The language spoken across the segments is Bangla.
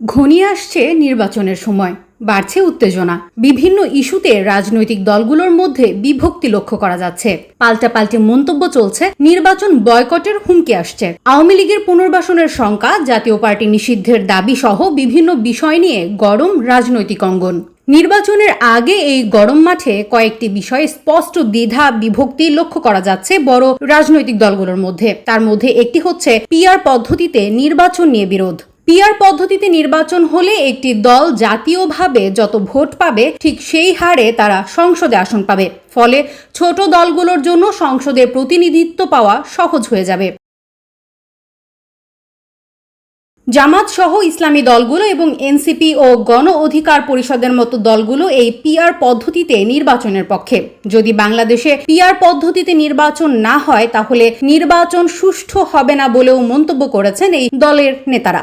ঘনিয়ে আসছে নির্বাচনের সময়। বাড়ছে উত্তেজনা। বিভিন্ন ইস্যুতে রাজনৈতিক দলগুলোর মধ্যে বিভক্তি লক্ষ্য করা যাচ্ছে। পাল্টাপাল্টি মন্তব্য চলছে। নির্বাচন বয়কটের হুমকি আসছে। আওয়ামী লীগের পুনর্বাসনের শঙ্কা, জাতীয় পার্টি নিষিদ্ধের দাবি সহ বিভিন্ন বিষয় নিয়ে গরম রাজনৈতিক অঙ্গন। নির্বাচনের আগে এই গরম মাঠে কয়েকটি বিষয়ে স্পষ্ট দ্বিধা, বিভক্তি লক্ষ্য করা যাচ্ছে বড় রাজনৈতিক দলগুলোর মধ্যে। তার মধ্যে একটি হচ্ছে পিআর পদ্ধতিতে নির্বাচন নিয়ে বিরোধ। পিআর পদ্ধতিতে নির্বাচন হলে একটি দল জাতীয়ভাবে যত ভোট পাবে, ঠিক সেই হারে তারা সংসদে আসন পাবে। ফলে ছোট দলগুলোর জন্য সংসদে প্রতিনিধিত্ব পাওয়া সহজ হয়ে যাবে। জামাত সহ ইসলামী দলগুলো এবং এনসিপি ও গণ অধিকার পরিষদের মতো দলগুলো এই পিআর পদ্ধতিতে নির্বাচনের পক্ষে। যদি বাংলাদেশে পিআর পদ্ধতিতে নির্বাচন না হয়, তাহলে নির্বাচন সুষ্ঠু হবে না বলেও মন্তব্য করেছেন এই দলের নেতারা।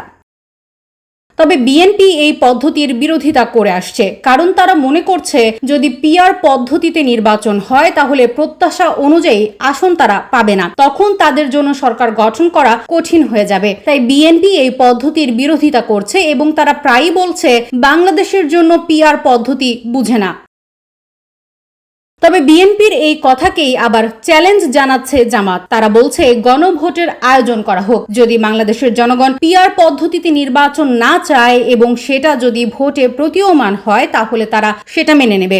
তবে বিএনপি এই পদ্ধতির বিরোধিতা করে আসছে। কারণ তারা মনে করছে, যদি পিআর পদ্ধতিতে নির্বাচন হয়, তাহলে প্রত্যাশা অনুযায়ী আসন তারা পাবে না। তখন তাদের জন্য সরকার গঠন করা কঠিন হয়ে যাবে। তাই বিএনপি এই পদ্ধতির বিরোধিতা করছে এবং তারা প্রায়ই বলছে, বাংলাদেশের জন্য পিআর পদ্ধতি বুঝে না। তবে বিএনপির এই কথাকেই আবার চ্যালেঞ্জ জানাচ্ছে জামাত। তারা বলছে, গণভোটের আয়োজন করা হোক। যদি বাংলাদেশের জনগণ পিআর পদ্ধতিতে নির্বাচন না চায় এবং সেটা যদি ভোটে প্রতীয়মান হয়, তাহলে তারা সেটা মেনে নেবে।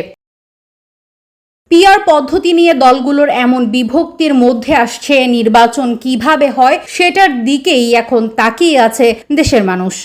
পিআর পদ্ধতি নিয়ে দলগুলোর এমন বিভক্তির মধ্যে আসছে, নির্বাচন কীভাবে হয় সেটার দিকেই এখন তাকিয়ে আছে দেশের মানুষ।